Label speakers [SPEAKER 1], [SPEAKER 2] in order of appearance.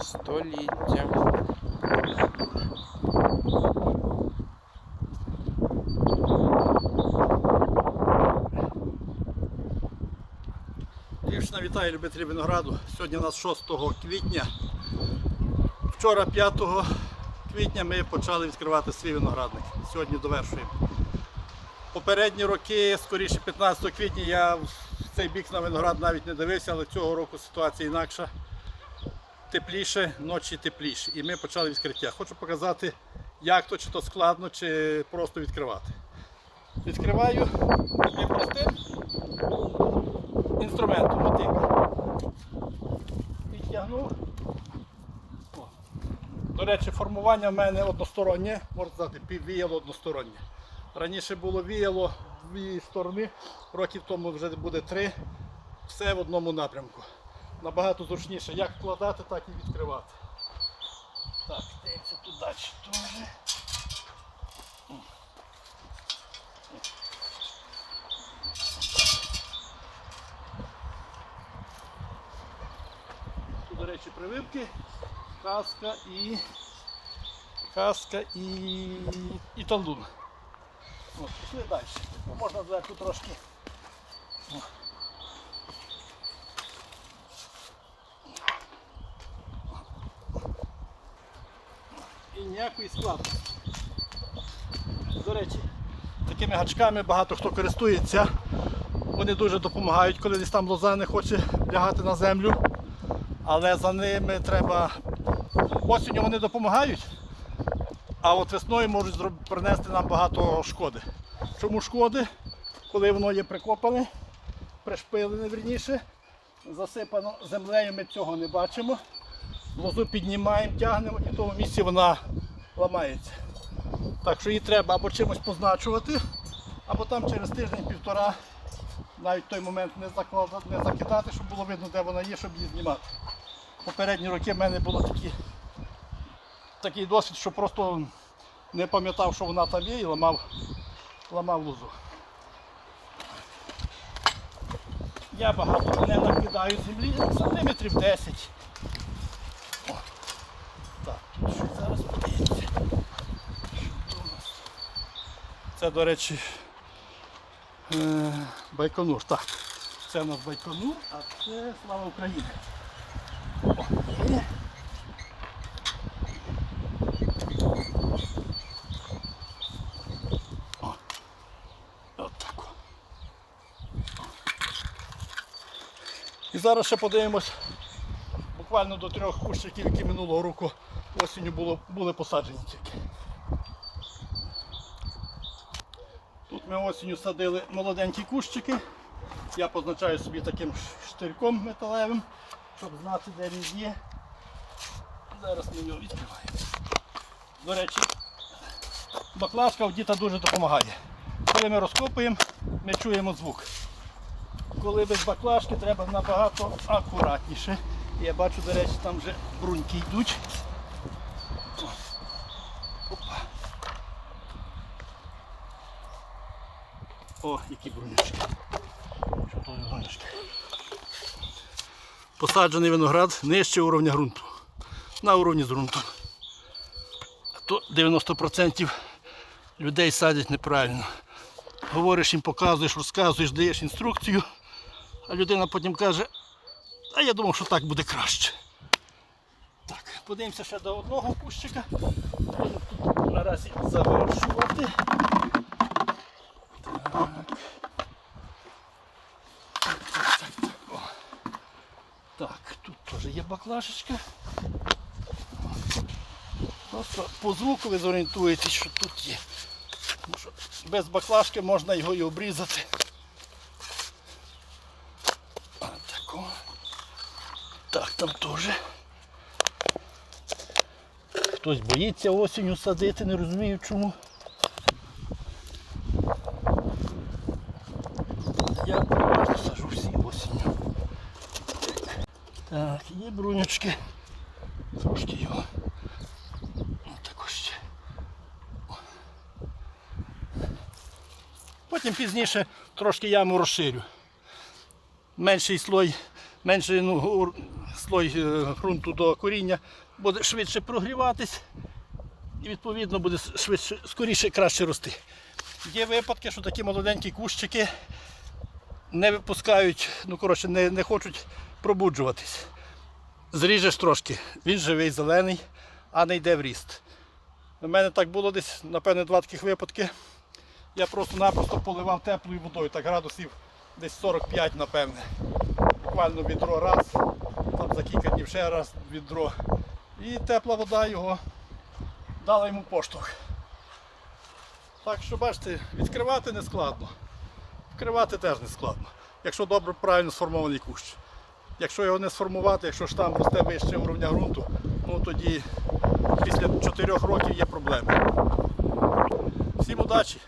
[SPEAKER 1] Століття.
[SPEAKER 2] Львівщина вітаю любителі винограду. Сьогодні у нас 6 квітня. Вчора 5 квітня ми почали відкривати свій виноградник. Сьогодні довершуємо. Попередні роки, скоріше 15 квітня, я в цей бік на виноград навіть не дивився, але цього року ситуація інакша. Тепліше, ночі тепліше. І ми почали відкриття. Хочу показати, як то, чи то складно, чи просто відкривати. Відкриваю непростим інструментом мотика. Підтягнув. До речі, формування в мене одностороннє, можна сказати, піввіяло одностороннє. Раніше було віяло в дві сторони, років тому вже буде три. Все в одному напрямку. Набагато зручніше як вкладати, так і відкривати. Так, дивимося тут далі теж. Тут, до речі, прививки, каска і каска і, і талдун. От, пішли далі. Ну, Можна зверху трошки. І ніякої складності. До речі, такими гачками багато хто користується. Вони дуже допомагають, коли десь там лоза не хоче лягати на землю. Але за ними треба. Осінню вони допомагають, а от весною можуть принести нам багато шкоди. Чому шкоди? Коли воно є прикопане, пришпилене вірніше, засипано землею, ми цього не бачимо. Лозу піднімаємо, тягнемо і в тому місці вона ламається. Так що її треба або чимось позначувати, або там через тиждень-півтора навіть той момент не закладати, не закидати, щоб було видно, де вона є, щоб її знімати. Попередні роки в мене було такі, такий досвід, що просто не пам'ятав, що вона там є і ламав, ламав лозу. Я багато не накидаю землі, сантиметрів 10. О. Так, тут зараз подивимося. Це, до речі, е, Байконур. Так. Це у нас Байконур, а це слава Україні. О. І зараз ще подивимось буквально до трьох кущиків, які минулого року осінню було, були посаджені тільки. Тут ми осінню садили молоденькі кущики. Я позначаю собі таким штирком металевим, щоб знати, де він є. Зараз ми його відкриваємо. До речі, баклажка в діта дуже допомагає. Коли ми розкопуємо, ми чуємо звук. Коли без баклажки треба набагато акуратніше. Я бачу, до речі, там вже бруньки йдуть. Опа. О, які брунючки. Чудові брунючки. Посаджений виноград нижче уровня ґрунту. На уровні з ґрунтом. А то 90% людей садять неправильно. Говориш їм, показуєш, розказуєш, даєш інструкцію, а людина потім каже, а я думав, що так буде краще. Так, подивимося ще до одного кущика. Будемо тут наразі завершувати. Так. Так, так, так. Так, тут теж є баклажечка. Просто по звуку ви зорієнтуєтесь, що тут є. Без баклажки можна його і обрізати. Отако. Так, там теж. Хтось боїться осінню садити, не розумію чому. Я сажу всі осінню. Так, є брунючки. Трошки його. Отако ще. Потім пізніше трошки яму розширю. Менший слой, менший ну, слой е, ґрунту до коріння буде швидше прогріватись і відповідно буде швидше, скоріше краще рости. Є випадки, що такі молоденькі кущики не випускають, ну коротше, не, не хочуть пробуджуватись. Зріжеш трошки, він живий, зелений, а не йде в ріст. У мене так було десь, напевне, два таких випадки. Я просто-напросто поливав теплою водою, так градусів десь 45, напевне. Буквально відро раз, там за кілька днів ще раз відро. І тепла вода його дала йому поштовх. Так що бачите, відкривати не складно. Вкривати теж не складно. Якщо добре правильно сформований кущ. Якщо його не сформувати, якщо штам росте вище уровня ґрунту, ну тоді після 4 років є проблеми. Всім удачі!